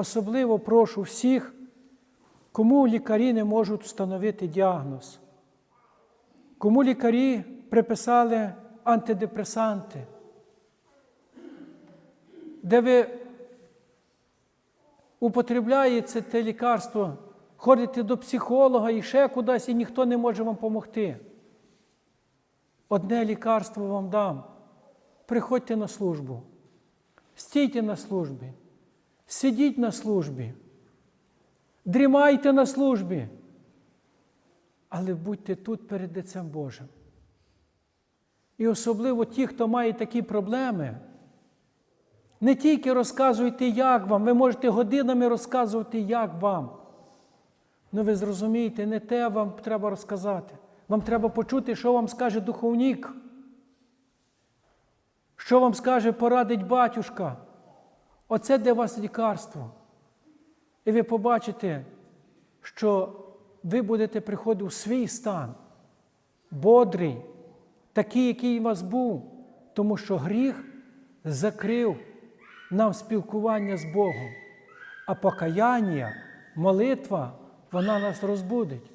особливо прошу всіх, кому лікарі не можуть встановити діагноз, кому лікарі приписали антидепресанти, де ви употребляєте те лікарство, ходите до психолога і ще кудись, і ніхто не може вам допомогти. Одне лікарство вам дам. Приходьте на службу, стійте на службі, сидіть на службі, дрімайте на службі, але будьте тут перед Лицем Божим. І особливо ті, хто має такі проблеми, не тільки розказуйте, як вам, ви можете годинами розказувати, як вам. Ну ви зрозумієте, не те вам треба розказати. Вам треба почути, що вам скаже духовник. Що вам скаже, порадить батюшка? Оце для вас лікарство. І ви побачите, що ви будете приходити у свій стан, бодрий, такий, який у вас був, тому що гріх закрив нам спілкування з Богом, а покаяння, молитва, вона нас розбудить.